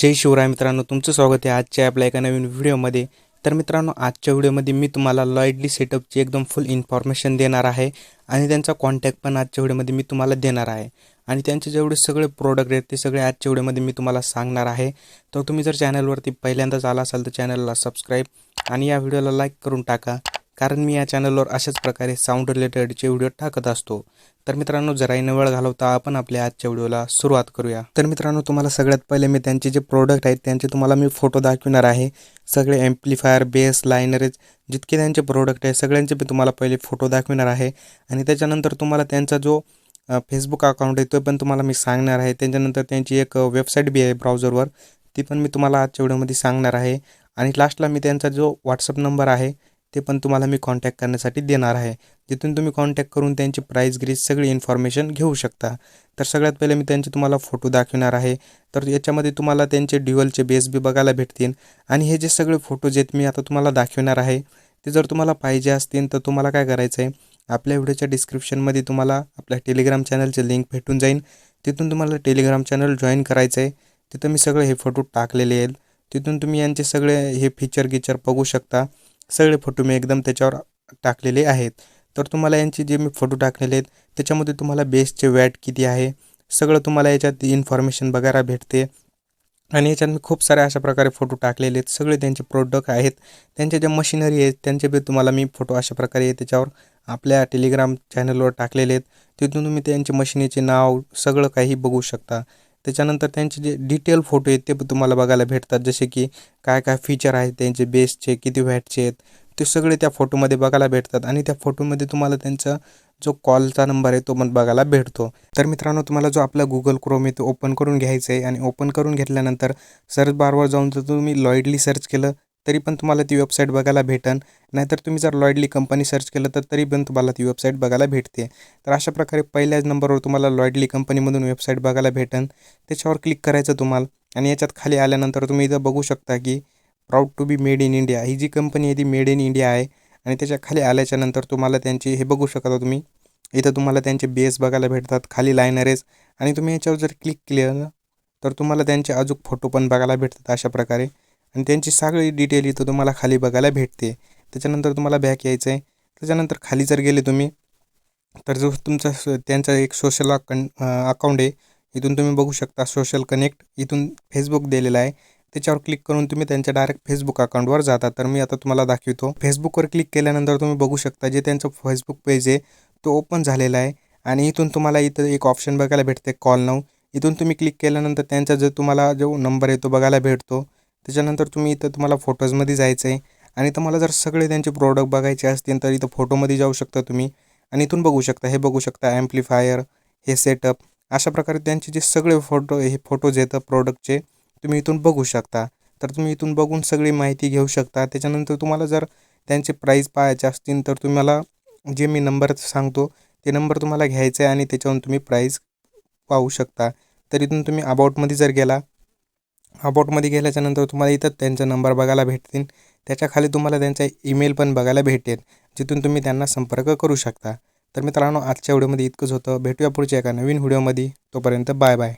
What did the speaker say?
जय शिवराय मित्रांनो तुमचं स्वागत आहे आजच्या आपल्या एका नवीन व्हिडिओमध्ये. तर मित्रांनो आजच्या व्हिडिओमध्ये मी तुम्हाला लॉयडली सेटअपची एकदम फुल इन्फॉर्मेशन देणार आहे आणि त्यांचा कॉन्टॅक्ट पण आजच्या व्हिडिओमध्ये मी तुम्हाला देणार आहे. आणि त्यांचे जेवढे सगळे प्रोडक्ट आहेत ते सगळे आजच्या व्हिडिओमध्ये मी तुम्हाला सांगणार आहे. तर तुम्ही जर चॅनलवरती पहिल्यांदाच आला असाल तर चॅनलला सबस्क्राईब आणि या व्हिडिओला लाईक करून टाका. कारण मी या चॅनलवर अशाच प्रकारे साऊंड रिलेटेडचे व्हिडिओ टाकत असतो. तर मित्रांनो जराही न वेळ घालवता आपण आपल्या आजच्या व्हिडिओला सुरुवात करूया. तर मित्रांनो तुम्हाला सगळ्यात पहिले मी त्यांचे जे प्रोडक्ट आहेत त्यांचे तुम्हाला मी फोटो दाखविणार आहे. सगळे एम्प्लिफायर बेस लायनरेज जितके त्यांचे प्रोडक्ट आहे सगळ्यांचे मी तुम्हाला पहिले फोटो दाखविणार आहे. आणि त्याच्यानंतर तुम्हाला त्यांचा जो फेसबुक अकाउंट आहे तो पण तुम्हाला मी सांगणार आहे. त्याच्यानंतर त्यांची एक वेबसाईट बी आहे ब्राउझरवर ती पण मी तुम्हाला आजच्या व्हिडिओमध्ये सांगणार आहे. आणि लास्टला मी त्यांचा जो व्हॉट्सअप नंबर आहे ते पण तुम्हाला मी कॉन्टॅक्ट करण्यासाठी देणार आहे. तिथून तुम्ही कॉन्टॅक्ट करून त्यांची प्राईस ग्रीज सगळी इन्फॉर्मेशन घेऊ शकता. तर सगळ्यात पहिले मी त्यांचे तुम्हाला फोटो दाखवणार आहे. तर याच्यामध्ये तुम्हाला त्यांचे ड्युअलचे बेस बी बघायला भेटतील. आणि हे जे सगळे फोटोज आहेत मी आता तुम्हाला दाखवणार आहे ते जर तुम्हाला पाहिजे असतील तर तुम्हाला काय करायचं आहे आपल्या व्हिडिओच्या डिस्क्रिप्शनमध्ये तुम्हाला आपल्या टेलिग्राम चॅनलचे लिंक भेटून जाईल. तिथून तुम्हाला टेलिग्राम चॅनल जॉईन करायचं आहे तिथं मी सगळे हे फोटो टाकलेले आहेत. तिथून तुम्ही यांचे सगळे हे फीचर गिचर बघू शकता. सगळे फोटो मी एकदम त्याच्यावर टाकलेले आहेत. तर तुम्हाला यांचे जे मी फोटो टाकलेले आहेत त्याच्यामध्ये तुम्हाला बेसचे वॅट किती आहे सगळं तुम्हाला याच्यात इन्फॉर्मेशन बघायला भेटते. आणि याच्यात मी खूप साऱ्या अशा प्रकारे फोटो टाकलेले आहेत. सगळे त्यांचे प्रोडक्ट आहेत. त्यांच्या ज्या मशिनरी आहेत त्यांचे बी तुम्हाला मी फोटो अशा प्रकारे त्याच्यावर आपल्या टेलिग्राम चॅनलवर टाकलेले आहेत. तिथून तुम्ही त्यांचे मशिनीचे नाव सगळं काही बघू शकता. त्याच्यानंतर त्यांचे जे डिटेल फोटो आहेत ते पण तुम्हाला बघायला भेटतात. जसे की काय काय फीचर आहेत त्यांचे बेसचे किती व्हॅटचे आहेत ते सगळे त्या फोटोमध्ये बघायला भेटतात. आणि त्या फोटोमध्ये तुम्हाला त्यांचा जो कॉलचा नंबर आहे तो पण बघायला भेटतो. तर मित्रांनो तुम्हाला जो आपला गुगल क्रोम आहे तो ओपन करून घ्यायचं आहे. आणि ओपन करून घेतल्यानंतर सर्च बारवर जाऊन जर तुम्ही लॉईडली सर्च केलं तरी पण तुम्हाला ती वेबसाईट बघायला भेटन. नाहीतर तुम्ही जर लॉईडली कंपनी सर्च केलं तर तरी पण तुम्हाला ती वेबसाईट बघायला भेटते. तर अशा प्रकारे पहिल्याच नंबरवर तुम्हाला लॉईडली कंपनीमधून वेबसाईट बघायला भेटन. त्याच्यावर क्लिक करायचं तुम्हाला. आणि याच्यात खाली आल्यानंतर तुम्ही इथं बघू शकता की proud to be made in India ही जी कंपनी आहे ती मेड इन इंडिया आहे. आणि त्याच्याखाली आल्याच्यानंतर तुम्हाला त्यांची हे बघू शकता तुम्ही. इथं तुम्हाला त्यांचे बेस बघायला भेटतात. खाली लायनरेज आणि तुम्ही याच्यावर जर क्लिक केलं तर तुम्हाला त्यांचे अजून फोटो पण बघायला भेटतात अशा प्रकारे. आणि त्यांची सगळी डिटेल इथं तुम्हाला खाली बघायला भेटते. त्याच्यानंतर तुम्हाला बॅक यायचं आहे त्याच्यानंतर खाली जर गेले तुम्ही तर जो तुमचा त्यांचा एक सोशल अकाउंट अकाउंट आहे इथून तुम्ही बघू शकता सोशल कनेक्ट इथून फेसबुक दिलेला आहे. त्याच्यावर क्लिक करून तुम्ही त्यांच्या डायरेक्ट फेसबुक अकाउंटवर जाता. तर मी आता तुम्हाला दाखवतो. फेसबुकवर क्लिक केल्यानंतर तुम्ही बघू शकता जे त्यांचं फेसबुक पेज आहे तो ओपन झालेला आहे. आणि इथून तुम्हाला इथं एक ऑप्शन बघायला भेटते कॉल नऊ इथून तुम्ही क्लिक केल्यानंतर त्यांचा जो तुम्हाला जो नंबर आहे तो बघायला भेटतो. त्याच्यानंतर तुम्ही इथं तुम्हाला फोटोजमध्ये जायचं आहे आणि तुम्हाला जर सगळे त्यांचे प्रोडक्ट बघायचे असतील तर इथं फोटोमध्ये जाऊ शकता तुम्ही. आणि इथून बघू शकता हे बघू शकता ॲम्प्लिफायर हे सेटअप अशा प्रकारे त्यांचे जे सगळे फोटो हे फोटोज येतात प्रोडक्टचे तुम्ही इथून बघू शकता. तर तुम्ही इथून बघून सगळी माहिती घेऊ शकता. त्याच्यानंतर तुम्हाला जर त्यांचे प्राईस पाहायचे असतील तर तुम्हाला जे मी नंबर सांगतो ते नंबर तुम्हाला घ्यायचा आहे आणि त्याच्यावरून तुम्ही प्राईस पाहू शकता. तर इथून तुम्ही अबाउटमध्ये जर गेला अबाउटमध्ये गेल्याच्यानंतर तुम्हाला इथं त्यांचा नंबर बघायला भेटतील. त्याच्याखाली तुम्हाला त्यांचा ईमेल पण बघायला भेटेल जिथून तुम्ही त्यांना संपर्क करू शकता. तर मित्रांनो आजच्या व्हिडिओमध्ये इतकंच होतं. भेटूया पुढच्या एका नवीन व्हिडिओमध्ये तोपर्यंत बाय बाय